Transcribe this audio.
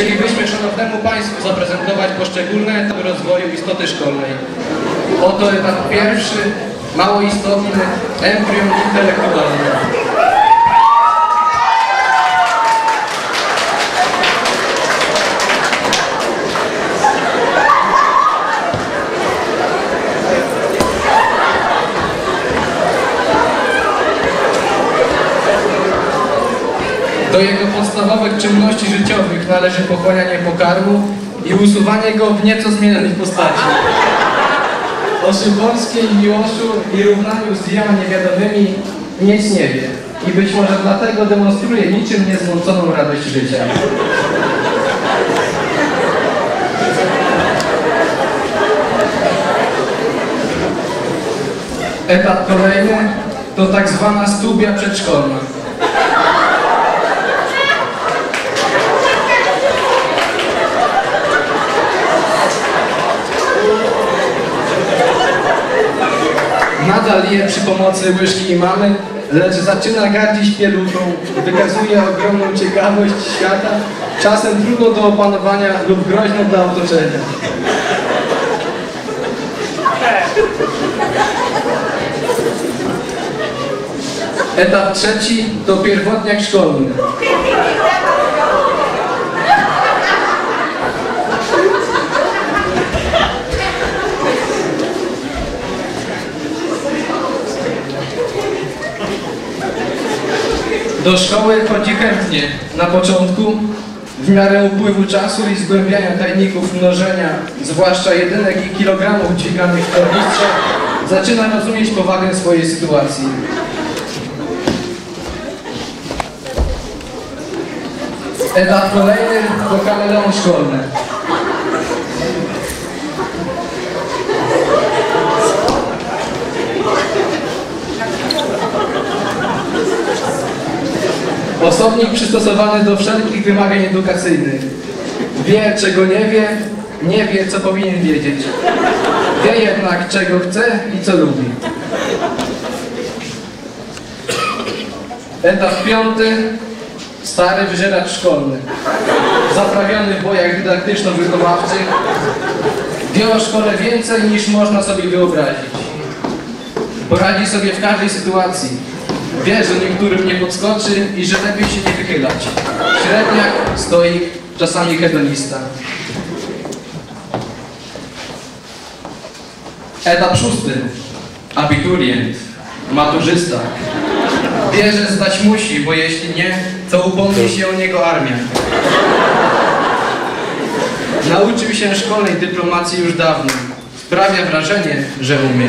Chcielibyśmy Szanownemu Państwu zaprezentować poszczególne etapy rozwoju istoty szkolnej. Oto etap pierwszy, mało istotny, embrion intelektualny. Do jego podstawowych czynności życiowych należy pochłanianie pokarmu i usuwanie go w nieco zmienionej postaci. O Szymborskiej, Miłoszu i równaniu z dwiema niewiadomymi nic nie wie. I być może dlatego demonstruje niczym niezmąconą radość życia. Etap kolejny to tak zwana stubia przedszkolna. Nadal je przy pomocy łyżki i mamy, lecz zaczyna gardzić pieluchą, wykazuje ogromną ciekawość świata, czasem trudno do opanowania lub groźną dla otoczenia. Etap trzeci to pierwotniak szkolny. Do szkoły chodzi chętnie. Na początku, w miarę upływu czasu i zgłębiania tajników mnożenia, zwłaszcza jedynek i kilogramów dźwiganych w tornistrze, zaczyna rozumieć powagę swojej sytuacji. Etap kolejny to kameleon szkolny. Osobnik przystosowany do wszelkich wymagań edukacyjnych. Wie, czego nie wie, nie wie, co powinien wiedzieć. Wie jednak, czego chce i co lubi. Etap piąty. Stary wyżeracz szkolny. Zaprawiony w bojach dydaktyczno-wychowawczych. Wie o szkole więcej niż można sobie wyobrazić. Poradzi sobie w każdej sytuacji. Wie, że niektórym nie podskoczy i że lepiej się nie wychylać. Średniak, stoik, czasami hedonista. Etap szósty. Abiturient, maturzysta. Wie, że zdać musi, bo jeśli nie, to upomni się o niego armia. Nauczył się szkolnej dyplomacji już dawno. Sprawia wrażenie, że umie.